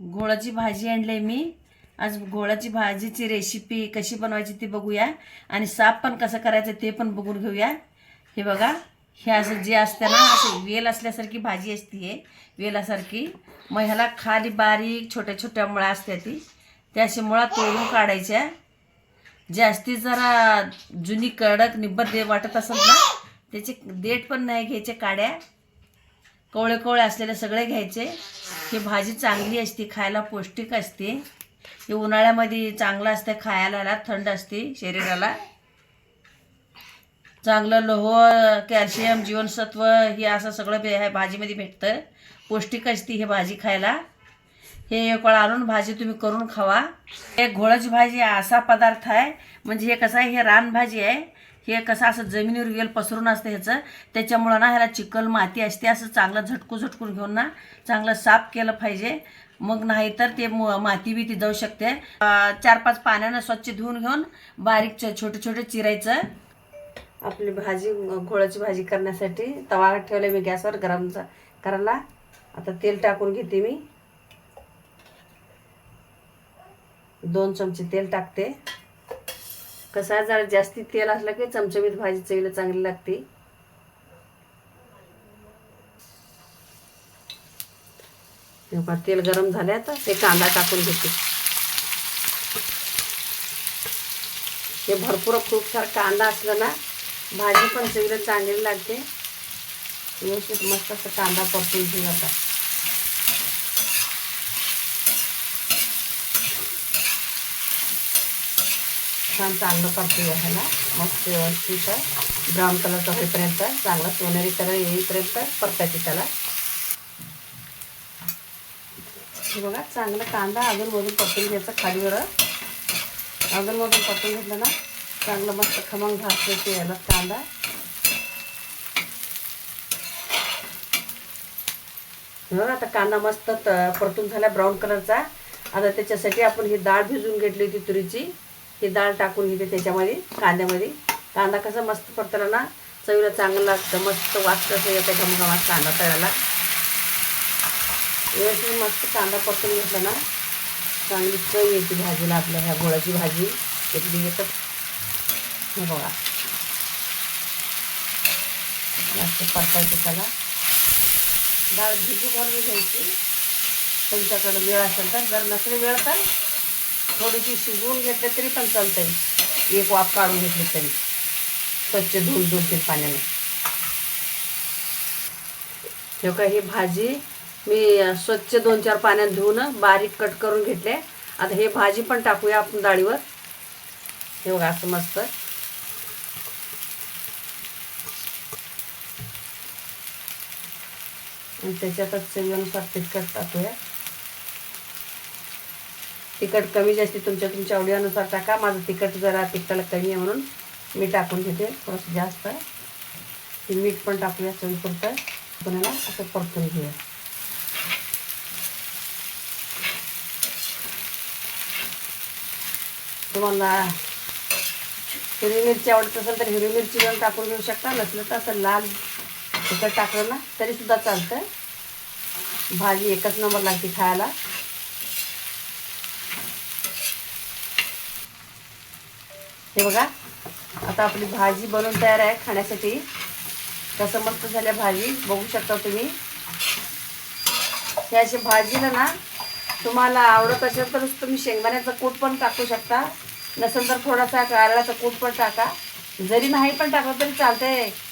गोळाची भाजी आणली मी. आज गोळाची भाजीची रेसिपी कशी बनवायची ती बघूया. आणि साप पण कसं करायचं ते पण बघून घेऊया. हे बघा हे असं जे असतं ना असं वेल असल्यासारखी भाजी असते हे वेलासारखी. मग ह्याला खाली बारीक छोट्या छोट्या मुळा असत्या ती. त्या अशी मुळा तोडून काढायच्या. जास्ती जरा जुनी कडक निब्बर दे वाटत असेल ना त्याचे देठ पण नाही घ्यायचे काड्या. कोवळे कोवळे असलेले सगळे घ्यायचे. ही भाजी चांगली असते खायला पौष्टिक असते. हे उन्हाळ्यामध्ये चांगलं असते खायला थंड असते शरीराला. चांगलं लोह कॅल्शियम जीवनसत्व हे असं सगळं भे ह्या भाजीमध्ये भेटतं. पौष्टिक असते ही भाजी खायला. हे एक वेळा आणून भाजी तुम्ही करून खावा. हे घोळाची भाजी असा पदार्थ आहे. म्हणजे हे कसं आहे हे रानभाजी आहे. हे कसं असं जमिनीवर वेल पसरून असतं ह्याचं? त्याच्यामुळं ना ह्याला चिकल माती असते असं चांगलं झटकू झटकून घेऊन ना चांगलं साफ केलं पाहिजे. मग नाही तर ते माती बी ती जाऊ शकते. चार पाच पाण्यानं स्वच्छ धुवून घेऊन बारीक छोटे छोटे चिरायचं. आपली भाजी घोळाची भाजी करण्यासाठी तवा ठेवला मी गॅसवर गरम करायला. आता तेल टाकून घेते मी. दोन चमचे तेल टाकते. कसं आहे जरा जास्ती तेल असलं की चमचमीत भाजी चवीला चांगली लागते. तेल गरम झाले आता ते कांदा टाकून घेते. हे भरपूर खूप सार कांदा असलं ना भाजी पण चवीला चांगली लागते. व्यवस्थित मस्त असं कांदा परतून घेऊ आता. छान चांगलं परतूया ह्याला. मस्त व्यवस्थित ब्राऊन कलरचा होईपर्यंत चांगला सोनेरी कलर येईपर्यंत परतायचे त्याला. हे बघा चांगलं कांदा अजूनमधून परतून घ्यायचं खालीवर अजूनमधून परतून घेतलं ना चांगलं मस्त खमंग भाजते याला कांदा. बघा आता कांदा मस्त त- परतून झाला ब्राऊन कलरचा आता त्याच्यासाठी आपण ही डाळ भिजवून घेतली होती तुरीची. ही डाळ टाकून घेते त्याच्यामध्ये कांद्यामध्ये. कांदा कसा मस्त परतला ना चवीला चांगलं लागतं मस्त वाचतं कसं येतं घमघमात कांदा तळायला. व्यवस्थित मस्त कांदा परतून घेतला ना चांगली चव येते भाजीला आपल्या ह्या गोळाची भाजी. घेतली येतं हे बघा. मस्त परतायचं त्याला डाळ भिजू भरून घ्यायची. तुमच्याकडं वेळ असेल तर जर नसेल वेळ तर थोडीशी शिजवून घेतले तरी पण चालतंय. एक वाफ काढून घेतली तरी. स्वच्छ धुवून दोन पाण्याने. हे का ही भाजी मी स्वच्छ दोन चार पाण्यात धुवून बारीक कट करून घेतले. आता हे भाजी पण टाकूया आपण डाळीवर. हे बघा असं मस्त. आणि त्याच्यातच चवीनुसार तिखट टाकूया. तिखट कमी जास्त तुमच्या तुमच्या आवडीनुसार टाका. माझं तिखट जरा तिखटाला कमी आहे म्हणून मी टाकून घेते. थोडंसं जास्त ते मीठ पण टाकूया चवीपुरतं. आपण याला असं परतून घेऊया. तुम्हाला हिरवी मिरची आवडत असेल तर हिरवी मिरची पण टाकून घेऊ शकता. नसलं तर असं लाल तिखट टाकलं ना तरीसुद्धा चालतं भाजी एकच नंबर लागते खायला. हे बघा आता आपली भाजी बनवून तयार आहे खाण्यासाठी. कसं मस्त झाल्या भाजी बघू शकता तुम्ही. हे अशी भाजीला ना तुम्हाला आवडत असेल तर तुम्ही शेंगदाण्याचा कूट पण टाकू शकता. नसेल तर थोडासा कारळाचा कूट पण टाका. जरी नाही पण टाकलं तरी चालतंय.